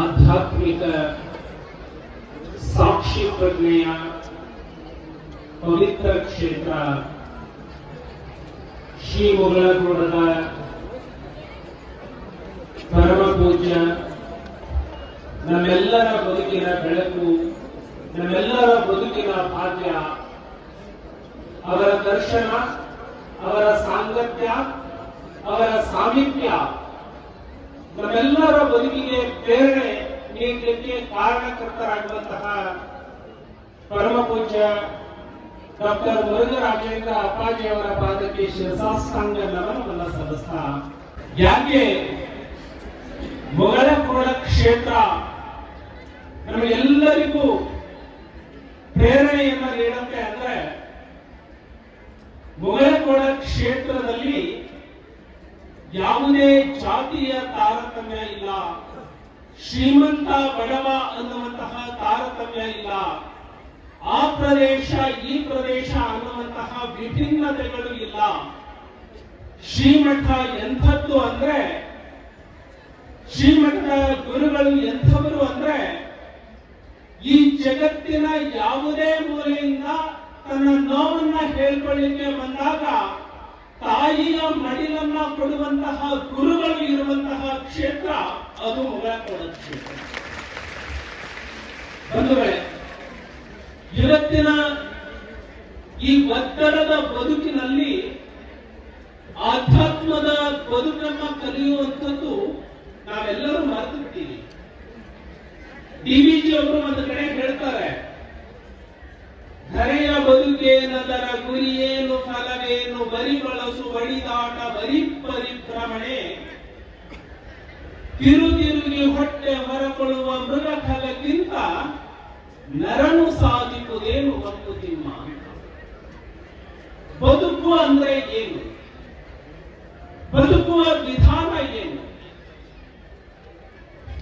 ಆಧ್ಯಾತ್ಮಿಕ ಸಾಕ್ಷಿ ಪ್ರಜ್ಞೆಯ ಪವಿತ್ರ ಕ್ಷೇತ್ರ. ಶ್ರೀ ಮುಗಳಗೂಡದ ಪರಮ ಪೂಜ್ಯ ನಮ್ಮೆಲ್ಲರ ಬದುಕಿನ ಬೆಳಕು, ನಮ್ಮೆಲ್ಲರ ಬದುಕಿನ ಭಾಗ್ಯ, ಅವರ ದರ್ಶನ, ಅವರ ಸಾಂಗತ್ಯ, ಅವರ ಸಾಮೀಪ್ಯ. ನಮ್ಮೆಲ್ಲರ ಬದುಕಿಗೆ ಪ್ರೇರಣೆ ನೀಡಲಿಕ್ಕೆ ಕಾರಣಕರ್ತರಾಗುವಂತಹ ಪರಮ ಪೂಜ್ಯ ಡಾಕ್ಟರ್ ಮುರುಘರಾಜೇಂದ್ರ ಅಪ್ಪಾಜಿ ಅವರ ಪಾದಕ್ಕೆ ಶಿರಸಾಷ್ಟಾಂಗ ನಮನವನ್ನು ಸಲ್ಲಿಸ್ತಾ, ಯಾಕೆ ಮೊಗಳಕೋಡ ಕ್ಷೇತ್ರ ನಮಗೆಲ್ಲರಿಗೂ ಪ್ರೇರಣೆಯನ್ನು ನೀಡುತ್ತೆ ಅಂದ್ರೆ ಮೊಗಳಕೋಡ ಕ್ಷೇತ್ರದಲ್ಲಿ ಯಾವುದೇ ಜಾತಿಯ ತಾರತಮ್ಯ ಇಲ್ಲ. ಶ್ರೀಮಂತ ಬಡವ ಅನ್ನುವಂತಹ ತಾರತಮ್ಯ ಇಲ್ಲ. ಆ ಪ್ರದೇಶ, ಈ ಪ್ರದೇಶ ಅನ್ನುವಂತಹ ವಿಭಿನ್ನತೆಗಳು ಇಲ್ಲ. ಶ್ರೀಮಠ ಎಂಥದ್ದು ಅಂದ್ರೆ, ಶ್ರೀಮಠದ ಗುರುಗಳು ಎಂಥವರು ಅಂದ್ರೆ, ಈ ಜಗತ್ತಿನ ಯಾವುದೇ ಮೂಲೆಯಿಂದ ತನ್ನ ನೋವನ್ನ ಹೇಳ್ಕೊಳ್ಳಿಕ್ಕೆ ಬಂದಾಗ ತಾಯಿಯ ಮಡಿಲನ್ನ ಕೊಡುವಂತಹ ಗುರುಗಳು ಇರುವಂತಹ ಕ್ಷೇತ್ರ, ಅದು ಮಗಳ ಕ್ಷೇತ್ರ. ಬಂಧುಗಳೇ, ಇವತ್ತಿನ ಈ ಒತ್ತಡದ ಬದುಕಿನಲ್ಲಿ ಆಧ್ಯಾತ್ಮದ ಬದುಕನ್ನ ಕಲಿಯುವಂಥದ್ದು ನಾವೆಲ್ಲರೂ ಮರೆತಿರ್ತೀವಿ. ಡಿ ವಿ ಜಿ ಅವರು ಒಂದು ಕಡೆ ಹೇಳ್ತಾರೆ ಧರೆಯ ಬದುಕೇನದರ ಗುರಿಯೇನು ಫಲವೇನು? ಬರಿ ಬಳಸು ಬಡಿದಾಟ ಬರಿ ಪರಿಭ್ರಮಣೆ. ತಿರು ತಿರುಗಿ ಹೊಟ್ಟೆ ಹೊರಕೊಳ್ಳುವ ಮೃಗ ಫಲಕ್ಕಿಂತ ನರನು ಸಾಧಿಸುವುದೇನು ತಿಮ್ಮ? ಬದುಕು ಅಂದ್ರೆ ಏನು? ಬದುಕುವ ವಿಧಾನ ಏನು?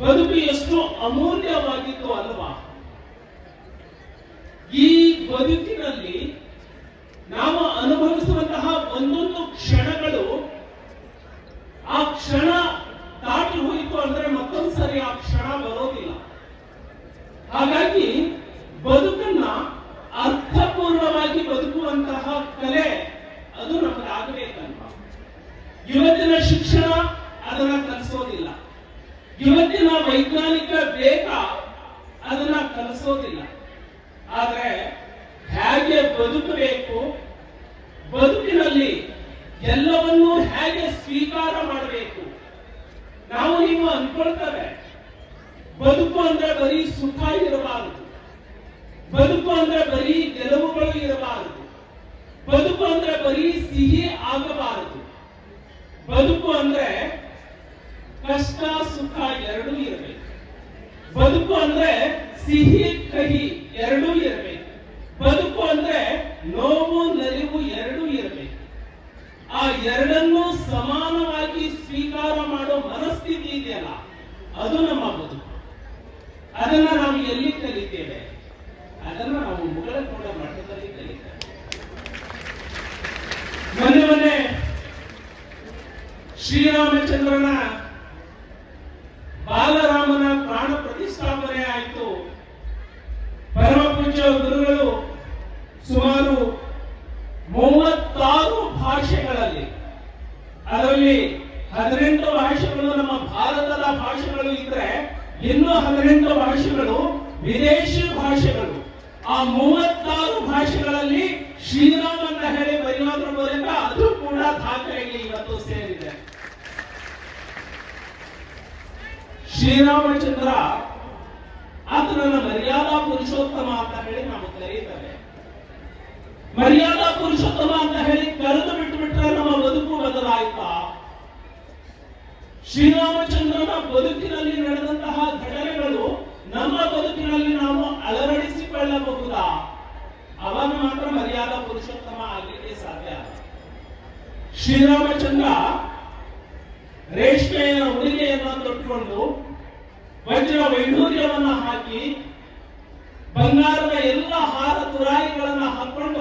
ಬದುಕು ಎಷ್ಟು ಅಮೂಲ್ಯವಾಗಿತ್ತು ಅಲ್ವಾ? ಬದುಕಿನಲ್ಲಿ ನಾವು ಅನುಭವಿಸುವಂತಹ ಒಂದೊಂದು ಕ್ಷಣಗಳು ಆ ಕ್ಷಣ ದಾಟಿ ಹೋಯಿತು ಅಂದ್ರೆ ಮತ್ತೊಂದು ಸರಿ ಆ ಕ್ಷಣ ಬರೋದಿಲ್ಲ. ಹಾಗಾಗಿ ಬದುಕನ್ನ ಅರ್ಥಪೂರ್ಣವಾಗಿ ಬದುಕುವಂತಹ ಕಲೆ ಅದು ನಮಗೆ ಆಗಬೇಕಲ್ವಾ ಇವತ್ತಿನ ಶಿಕ್ಷಣ ಅದನ್ನ ಕಲಿಸೋದಿಲ್ಲ. ಇವತ್ತಿನ ವೈಜ್ಞಾನಿಕ ವೇಗ ಅದನ್ನ ಕಲಿಸೋದಿಲ್ಲ. ಆದ್ರೆ ಹೇಗೆ ಬದುಕಬೇಕು? ಬದುಕಿನಲ್ಲಿ ಎಲ್ಲವನ್ನೂ ಹೇಗೆ ಸ್ವೀಕಾರ ಮಾಡಬೇಕು? ನಾವು ನಿಮ್ಮ ಅನ್ಕೊಳ್ತೇವೆ. ಬದುಕು ಅಂದ್ರೆ ಬರೀ ಸುಖ ಇರಬಾರದು. ಬದುಕು ಅಂದ್ರೆ ಬರೀ ಗೆಲುವುಗಳು ಇರಬಾರದು. ಬದುಕು ಅಂದ್ರೆ ಬರೀ ಸಿಹಿ ಆಗಬಾರದು. ಬದುಕು ಅಂದ್ರೆ ಕಷ್ಟ, ಸುಖ ಎರಡೂ ಇರಬೇಕು. ಬದುಕು ಅಂದ್ರೆ ಸಿಹಿ, ಕಹಿ ಎರಡೂ ಇರಬೇಕು. ಬದುಕು ಅಂದ್ರೆ ನೋವು, ನಲಿವು ಎರಡೂ ಇರಬೇಕು. ಆ ಎರಡನ್ನೂ ಸಮಾನವಾಗಿ ಸ್ವೀಕಾರ ಮಾಡೋ ಮನಸ್ಥಿತಿ ಇದೆಯಲ್ಲ, ಅದು ನಮ್ಮ ಬದುಕು. ಅದನ್ನ ನಾವು ಎಲ್ಲಿ ಕಲಿತೇವೆ? ಅದನ್ನ ನಾವು ಮುಗಳಕೋಡ ಮಠದಲ್ಲಿ ಕಲಿತೇವೆ. ಮೊನ್ನೆ ಮೊನ್ನೆ ಶ್ರೀರಾಮಚಂದ್ರನ ಬಾಲರಾಮನ ಪ್ರಾಣ ಪ್ರತಿಷ್ಠಾಪನೆ ಆಯಿತು ಪರಮ ಪೂಜ್ಯ ಗುರುಗಳು ಸುಮಾರು ಮೂವತ್ತಾರು ಭಾಷೆಗಳಲ್ಲಿ. ಅದರಲ್ಲಿ ಹದಿನೆಂಟು ಭಾಷೆಗಳು ನಮ್ಮ ಭಾರತದ ಭಾಷೆಗಳು ಇದ್ರೆ ಇನ್ನು ಹದಿನೆಂಟು ಭಾಷೆಗಳು ವಿದೇಶಿ ಭಾಷೆಗಳು. ಆ ಮೂವತ್ತಾರು ಭಾಷೆಗಳಲ್ಲಿ ಶ್ರೀರಾಮ ಅಂತ ಹೇಳಿ ಬರೆಯೋದ್ರ ಮೂಲಕ ಅದು ಕೂಡ ದಾಖಲೆಗೆ ಇವತ್ತು ಸೇರಿದೆ. ಶ್ರೀರಾಮಚಂದ್ರ ಆತನನ್ನ ಮರ್ಯಾದಾ ಪುರುಷೋತ್ತಮ ಅಂತ ಹೇಳಿ ನಾವು ಕರೀತೇವೆ ಮರ್ಯಾದಾ ಪುರುಷೋತ್ತಮ ಅಂತ ಹೇಳಿ ಕರೆದು ಬಿಟ್ಟು ಬಿಟ್ರೆ ನಮ್ಮ ಬದುಕು ಬದಲಾಯಿತಾ? ಶ್ರೀರಾಮಚಂದ್ರನ ಬದುಕಿನಲ್ಲಿ ನಡೆದಂತಹ ಘಟನೆಗಳು ನಮ್ಮ ಬದುಕಿನಲ್ಲಿ ನಾವು ಅಳವಡಿಸಿಕೊಳ್ಳಬಹುದಾ? ಅವಾಗ ಮಾತ್ರ ಮರ್ಯಾದಾ ಪುರುಷೋತ್ತಮ ಆಗಲಿಕ್ಕೆ ಸಾಧ್ಯ. ಶ್ರೀರಾಮಚಂದ್ರ ರೇಷ್ಮೆಯ ಉಡುಗೆಯನ್ನು ತೊಟ್ಟುಕೊಂಡು ವಜ್ರ ವೈಢೂರ್ಯವನ್ನ ಹಾಕಿ ಬಂಗಾರದ ಎಲ್ಲ ಹಾರ ತುರಾಯಿಗಳನ್ನ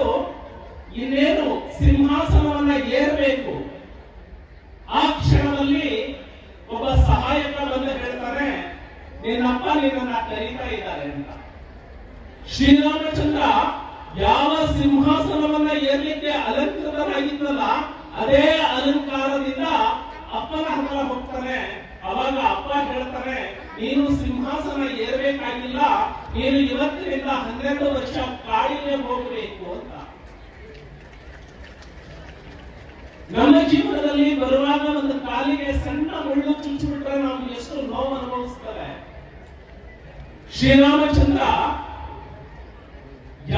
ಹಾಕೊಂಡು ಇನ್ನೇನು ಸಿಂಹಾಸನವನ್ನ ಏರಬೇಕು, ಆ ಕ್ಷಣದಲ್ಲಿ ಒಬ್ಬ ಸಹಾಯಕ ಬಂದು ಹೇಳ್ತಾನೆ ನಿನ್ನಪ್ಪ ನಿನ್ನ ಕರೀತಾ ಇದ್ದಾರೆ ಅಂತ. ಶ್ರೀರಾಮಚಂದ್ರ ಯಾವ ಸಿಂಹಾಸನವನ್ನ ಏರ್ಲಿಕ್ಕೆ ಅಲಂಕೃತನಾಗಿದ್ದಲ್ಲ, ಅದೇ ಅಲಂಕಾರದಿಂದ ಅಪ್ಪನ ಹತ್ರ ಹೋಗ್ತಾನೆ. ಅವಾಗ ಅಪ್ಪ ಹೇಳ್ತಾನೆ ನೀನು ಸಿಂಹಾಸನ ಏರಬೇಕಾಗಿಲ್ಲ, ನೀನು ಇವತ್ತಿನಿಂದ ಹನ್ನೆರಡು ವರ್ಷ ಕಾಡಿಗೆ ಹೋಗಬೇಕು ಅಂತ. ನಮ್ಮ ಜೀವನದಲ್ಲಿ ಬರುವಾಗ ಒಂದು ಕಾಲಿಗೆ ಸಣ್ಣ ಮುಳ್ಳು ಚುಚ್ಚಿಬಿಟ್ರೆ ನಾವು ಎಷ್ಟು ನೋವು ಅನುಭವಿಸ್ತಾರೆ ಶ್ರೀರಾಮಚಂದ್ರ,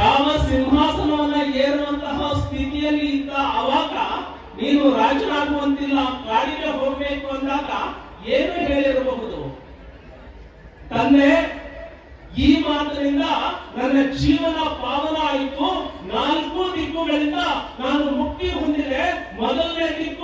ಯಾವ ಸಿಂಹಾಸನವನ್ನ ಏರುವಂತಹ ಸ್ಥಿತಿಯಲ್ಲಿ ಇದ್ದ ಅವಾಗ ನೀನು ರಾಜನಾಗುವಂತಿಲ್ಲ, ಕಾಡಿಗೆ ಹೋಗಬೇಕು ಅಂದಾಗ ಏನು ಹೇಳಿರಬಹುದು? ತಂದೆ ಈ ಮಾತಿನಿಂದ ನನ್ನ ಜೀವನ ಪಾವನ ಆಯಿತು. ನಾಲ್ಕು ದಿಕ್ಕುಗಳಿಂದ ನಾನು ಮುಕ್ತಿ ಹೊಂದಿದೆ. ಮೊದಲನೇ ದಿಕ್ಕು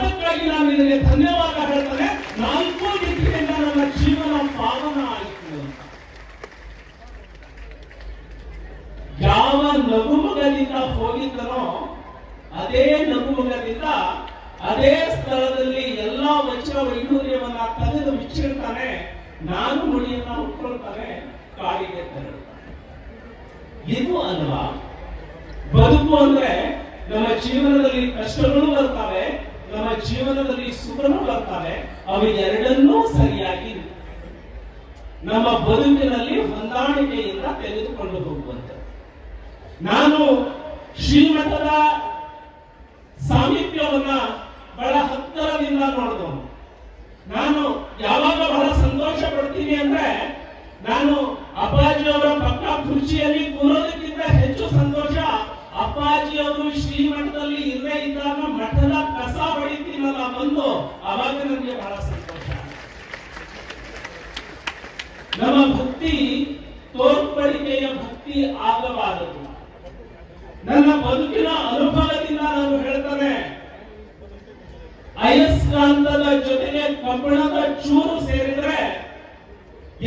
ಅದಕ್ಕಾಗಿ ನಾನು ನಿನಗೆ ಧನ್ಯವಾದ ಹೇಳ್ತಾನೆ. ನಾಲ್ಕು ದಿಕ್ಕಿನಿಂದ ನನ್ನ ಜೀವನ ಪಾವನ ಆಯಿತು. ಯಾವ ನಗುಮಗದಿಂದ ಹೋಗಿದ್ದನೋ ಅದೇ ನಗುಮಗದಿಂದ ಅದೇ ಸ್ಥಳದಲ್ಲಿ ಎಲ್ಲಾ ವಜ್ರ ವೈಢೂರ್ಯವನ್ನ ತೆಗೆದು ಬಿಚ್ಚಿಡ್ತಾನೆ. ನಾನು ಮುಡಿಯನ್ನ ಉಟ್ಕೊಳ್ತಾನೆ ಕಾಡಿಗೆ ತೆರಳುತ್ತಾನೆ. ಇದು ಅಲ್ವಾ? ಬದುಕು ಅಂದ್ರೆ ನಮ್ಮ ಜೀವನದಲ್ಲಿ ಕಷ್ಟಗಳು ಬರ್ತವೆ. ನಮ್ಮ ಜೀವನದಲ್ಲಿ ಸುಖನೂ ಬರ್ತಾನೆ ಅವೆರಡನ್ನೂ ಸರಿಯಾಗಿ ನಮ್ಮ ಬದುಕಿನಲ್ಲಿ ಹೊಂದಾಣಿಕೆಯಿಂದ ತೆಗೆದುಕೊಂಡು ಹೋಗುವಂತೆ. ನಾನು ಶ್ರೀಮಠದ ಸಾಮೀಪ್ಯವನ್ನ ಬಹಳ ಹತ್ತಿರದಿಂದ ನೋಡಿದವನು. ನಾನು ಯಾವಾಗ ಬಹಳ ಸಂತೋಷ ಪಡ್ತೀನಿ ಅಂದ್ರೆ, ನಾನು ಅಪ್ಪಾಜಿಯವರ ಪಕ್ಕ ಕುರ್ಚಿಯಲ್ಲಿ ಕೂರೋದಕ್ಕಿಂತ ಹೆಚ್ಚು ಸಂತೋಷ ಅಪ್ಪಾಜಿಯವರು ಶ್ರೀಮಠದಲ್ಲಿ ಇರದೇ ಇದ್ದಾಗ ಮಠದ ಕಸ ಹೊಡಿತೀನಲ್ಲ ಬಂದು ಅವಾಗ ನನಗೆ ಬಹಳ ಸಂತೋಷ. ನಮ್ಮ ಭಕ್ತಿ ತೋರ್ಪಡಿಕೆಯ ಭಕ್ತಿ ಆಗಬಾರದು. ನನ್ನ ಬದುಕಿನ ಅನುಭವದಿಂದ ನಾನು ಹೇಳ್ತೇನೆ, ಅಯಸ್ಕಾಂತದ ಜೊತೆಗೆ ಕಬ್ಬಣದ ಚೂರು ಸೇರಿದ್ರೆ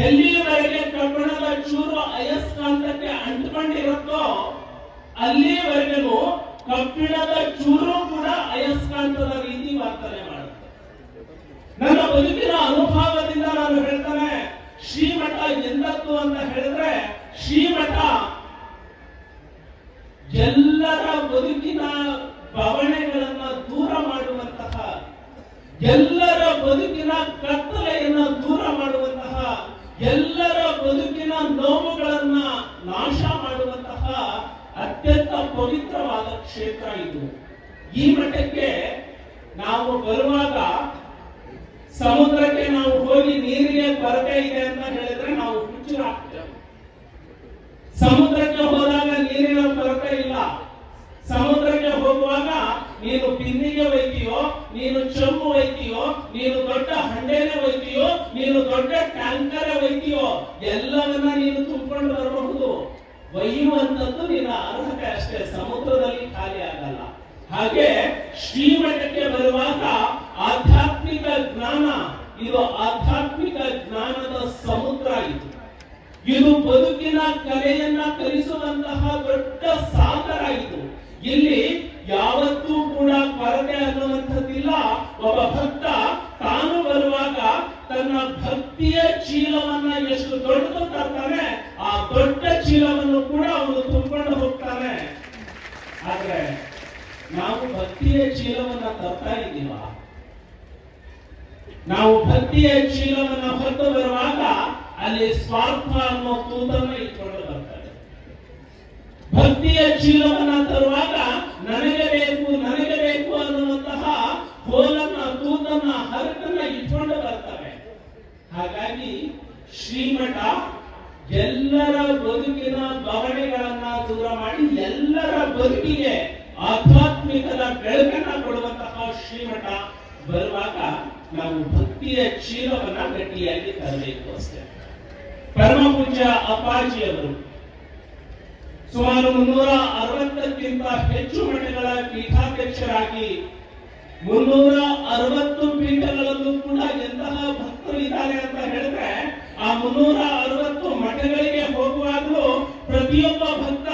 ಎಲ್ಲಿಯವರೆಗೆ ಕಬ್ಬಣದ ಚೂರು ಅಯಸ್ಕಾಂತಕ್ಕೆ ಅಂಟ್ಕೊಂಡಿರುತ್ತೋ ಅಲ್ಲಿವರೆಗೂ ಕಬ್ಬಿಣದ ಚೂರು ಕೂಡ ಅಯಸ್ಕಾಂತದ ರೀತಿ ವರ್ತನೆ ಮಾಡುತ್ತೆ. ನನ್ನ ಬದುಕಿನ ಅನುಭವದಿಂದ ನಾನು ಹೇಳ್ತಾನೆ, ಶ್ರೀಮಠ ಎಂದತ್ತು ಅಂತ ಹೇಳಿದ್ರೆ, ಶ್ರೀಮಠ ಎಲ್ಲರ ಬದುಕಿನ ಬವಣೆಗಳನ್ನ ದೂರ ಮಾಡುವಂತಹ ಎಲ್ಲರ ಬದುಕಿನ ಕತ್ತಲೆಯನ್ನ ದೂರ ಮಾಡುವಂತಹ ಎಲ್ಲರ ಬದುಕಿನ ನೋವುಗಳನ್ನ ನಾಶ ಮಾಡುವಂತಹ ಅತ್ಯಂತ ಪವಿತ್ರವಾದ ಕ್ಷೇತ್ರ ಇದು. ಈ ಮಟ್ಟಕ್ಕೆ ನಾವು ಬರುವಾಗ ಸಮುದ್ರಕ್ಕೆ ನಾವು ಹೋಗಿ ನೀರಿಗೆ ಕೊರತೆ ಇದೆ ಅಂತ ಹೇಳಿದ್ರೆ ನಾವು ಹುಚ್ಚರಾಗ್ತೇವೆ ಸಮುದ್ರಕ್ಕೆ ಹೋದಾಗ ನೀರಿನ ಕೊರತೆ ಇಲ್ಲ. ಸಮುದ್ರಕ್ಕೆ ಹೋಗುವಾಗ ನೀನು ಬಿಂದಿಗೆ ಒಯ್ತೀಯೋ ನೀನು ಚೊಂಬು ಒಯ್ತೀಯೋ ನೀನು ದೊಡ್ಡ ಹಂಡೆನೆ ಒಯ್ತೀಯೋ ನೀನು ದೊಡ್ಡ ಟ್ಯಾಂಕರ್ ಒಯ್ತೀಯೋ ಎಲ್ಲವನ್ನ ನೀನು ಒಯ್ಯುವಂತದ್ದು ನಿನ್ನ ಅರ್ಹತೆ ಅಷ್ಟೇ, ಸಮುದ್ರದಲ್ಲಿ ಖಾಲಿ ಆಗಲ್ಲ. ಹಾಗೆ ಶ್ರೀಮಠಕ್ಕೆ ಬರುವಾಗ ಆಧ್ಯಾತ್ಮಿಕ ಜ್ಞಾನ, ಇದು ಆಧ್ಯಾತ್ಮಿಕ ಜ್ಞಾನದ ಸಮುದ್ರ ಇದು. ಇದು ಬದುಕಿನ ಕಲೆಯನ್ನ ಕಲಿಸುವಂತಹ ದೊಡ್ಡ ಸಾಗರ ಇದು. ಇಲ್ಲಿ ಯಾವತ್ತೂ ಕೂಡ ಕೊರತೆ ಅನ್ನುವಂಥದ್ದಿಲ್ಲ ಒಬ್ಬ ಭಕ್ತ ತಾನು ಬರುವಾಗ ತನ್ನ ಭಕ್ತಿಯ ಭಕ್ತಿಯ ಚೀಲವನ್ನ ಹೊತ್ತು ಬರುವಾಗ ಅಲ್ಲಿ ಸ್ವಾರ್ಥ ಅನ್ನೋ ತೂತನ್ನ ಇಟ್ಕೊಂಡು ಬರ್ತಾರೆ. ಭಕ್ತಿಯ ಚೀಲವನ್ನ ತರುವಾಗ ನನಗೆ ಬೇಕು ನನಗೆ ಬೇಕು ಅನ್ನುವಂತಹ ಹೋಲನ್ನ ತೂತನ್ನ ಹರಕನ್ನ ಇಟ್ಕೊಂಡು ಬರ್ತವೆ ಹಾಗಾಗಿ ಶ್ರೀಮಠ ಎಲ್ಲರ ಬದುಕಿನ ಬವಣೆಗಳನ್ನ ದೂರ ಮಾಡಿ ಎಲ್ಲರ ಬದುಕಿಗೆ ಆಧ್ಯಾತ್ಮಿಕದ ಬೆಳಕನ್ನ ಕೊಡುವಂತಹ ಶ್ರೀಮಠ ಬರುವಾಗ ನಾವು ಭಕ್ತಿಯ ಚೀಲವನ್ನ ಗಟ್ಟಿಯಾಗಿ ತರಬೇಕು ಅಷ್ಟೇ. ಪರಮ ಪೂಜ್ಯ ಅಪ್ಪಾಜಿಯವರು ಸುಮಾರು ಮುನ್ನೂರ ಅರವತ್ತಕ್ಕಿಂತ ಹೆಚ್ಚು ಮಠಗಳ ಪೀಠಾಧ್ಯಕ್ಷರಾಗಿ ಮುನ್ನೂರ ಅರವತ್ತು ಪೀಠಗಳಲ್ಲೂ ಕೂಡ ಎಂತಹ ಭಕ್ತರು ಇದ್ದಾರೆ ಅಂತ ಹೇಳಿದ್ರೆ ಆ ಮುನ್ನೂರ ಅರವತ್ತು ಮಠಗಳಿಗೆ ಹೋಗುವಾಗಲೂ ಪ್ರತಿಯೊಬ್ಬ ಭಕ್ತ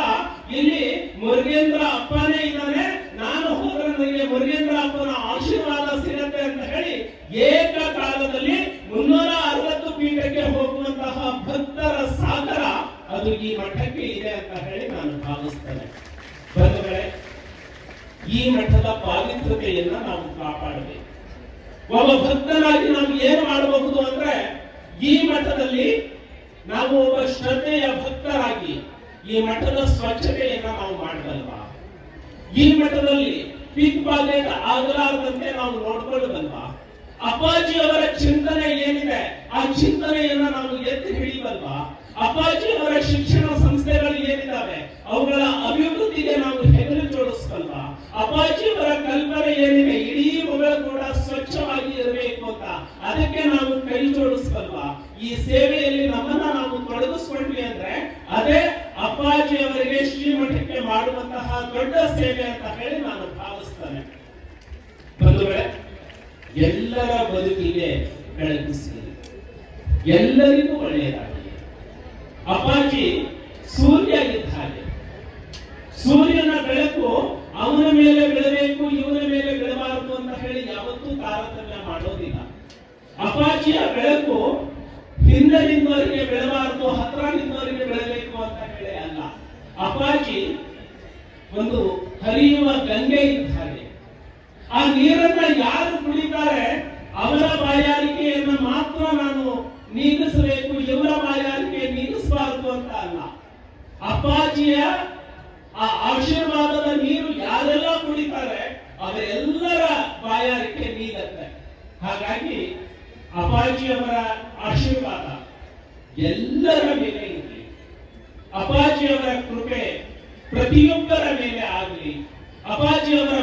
ಇಲ್ಲಿ ಮುರುಗೇಂದ್ರ ಅಪ್ಪನೇ ಇದ್ದಾನೆ ನಾನು ಹೋದ್ರೆ ನನಗೆ ಮುರುಗೇಂದ್ರ ಅಪ್ಪನ ಆಶೀರ್ವಾದ ಸಿಗತ್ತೆ ಅಂತ ಹೇಳಿ ಏಕಕಾಲದಲ್ಲಿ ಮುನ್ನೂರ ಅರವತ್ತು ಪೀಠಕ್ಕೆ ಹೋಗುವಂತಹ ಭಕ್ತರ ಸಾಗರ ಅದು ಈ ಮಠಕ್ಕೆ ಇದೆ ಅಂತ ಹೇಳಿ ನಾನು ಭಾವಿಸ್ತೇನೆ ಬಂಧುಗಳೇ ಈ ಮಠದ ಪಾವಿತ್ರತೆಯನ್ನ ನಾವು ಕಾಪಾಡಬೇಕು ಒಬ್ಬ ಭಕ್ತನಾಗಿ ನಾವು ಏನು ಮಾಡಬಹುದು ಅಂದ್ರೆ ಈ ಮಠದಲ್ಲಿ ನಾವು ಒಬ್ಬ ಶ್ರದ್ಧೆಯ ಭಕ್ತರಾಗಿ ಈ ಮಠದ ಸ್ವಚ್ಛತೆಯನ್ನ ನಾವು ಮಾಡಬಲ್ವಾ? ಈ ಮಠದಲ್ಲಿ ಪಿಕ್ ಪಾಕೆಟ್ ಆಗಲಾರದಂತೆ ನಾವು ನೋಡ್ಕೊಳ್ಳಬಲ್ವಾ ಅಪ್ಪಾಜಿ ಅವರ ಚಿಂತನೆ ಏನಿದೆ, ಆ ಚಿಂತನೆಯನ್ನ ನಾವು ಎತ್ತಿ ಹಿಡಿಬಲ್ವಾ ಅಪ್ಪಾಜಿ ಅವರ ಶಿಕ್ಷಣ ಸಂಸ್ಥೆಗಳು ಏನಿದ್ದಾವೆ, ಅವುಗಳ ಅಭಿವೃದ್ಧಿಗೆ ನಾವು ಎಲ್ಲರ ಬದುಕಿಗೆ ಬೆಳಕು ಸಿಗಲಿ ಎಲ್ಲರಿಗೂ ಒಳ್ಳೆಯದಾಗಲಿ. ಅಪ್ಪಾಜಿ ಸೂರ್ಯ ಇದ್ದ ಹಾಗೆ. ಸೂರ್ಯನ ಬೆಳಕು ಅವನ ಮೇಲೆ ಬೆಳಬೇಕು ಇವನ ಮೇಲೆ ಬೆಳಬಾರದು ಅಂತ ಹೇಳಿ ಯಾವತ್ತೂ ತಾರತಮ್ಯ ಮಾಡೋದಿಲ್ಲ. ಅಪ್ಪಾಜಿಯ ಬೆಳಕು ಹಿಂದೆ ನಿಂತವರಿಗೆ ಬೆಳಬಾರದು ಹತ್ರ ನಿಂತವರಿಗೆ ಬೆಳಬೇಕು ಅಂತ ಹೇಳಿ ಅಲ್ಲ. ಅಪ್ಪಾಜಿ ಒಂದು ಹರಿಯುವ ಗಂಗೆ ಇದ್ದ ಆ ನೀರನ್ನ ಯಾರು ಕುಡಿತಾರೆ ಅವರ ಬಾಯಾರಿಕೆಯನ್ನ ಮಾತ್ರ ನಾನು ನೀಗಿಸಬೇಕು, ಇವರ ಬಾಯಾರಿಕೆ ನೀಗಿಸಬಾರದು ಅಂತ ಅಲ್ಲ. ಅಪ್ಪಾಜಿಯ ಆ ಆಶೀರ್ವಾದದ ನೀರು ಯಾರೆಲ್ಲ ಕುಡಿತಾರೆ, ಅವರೆಲ್ಲರ ಬಾಯಾರಿಕೆ ನೀಗತ್ತೆ ಹಾಗಾಗಿ ಅಪಾಜಿಯವರ ಆಶೀರ್ವಾದ ಎಲ್ಲರ ಮೇಲೆ ಇರಲಿ ಅಪಾಜಿಯವರ ಕೃಪೆ ಪ್ರತಿಯೊಬ್ಬರ ಮೇಲೆ ಆಗಲಿ. ಅಪ್ಪಾಜಿಯವರ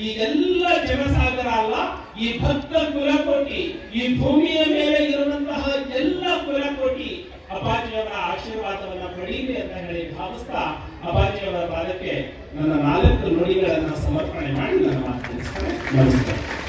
ಈ ಎಲ್ಲ ಜನಸಾಗರ ಅಲ್ಲ, ಈ ಭಕ್ತ ಕುಲಕೋಟಿ, ಈ ಭೂಮಿಯ ಮೇಲೆ ಇರುವಂತಹ ಎಲ್ಲ ಕುಲಕೋಟಿ ಅಪಾಜಿಯವರ ಆಶೀರ್ವಾದವನ್ನ ಪಡೀಲಿ ಅಂತ ಹೇಳಿ ಭಾವಿಸ್ತಾ ಅಪಾಜಿಯವರ ಪಾದಕ್ಕೆ ನನ್ನ ನಾಲ್ಕು ನುಡಿಗಳನ್ನ ಸಮರ್ಪಣೆ ಮಾಡಿ ನನ್ನ ಮಾತು ನಮಸ್ಕಾರ.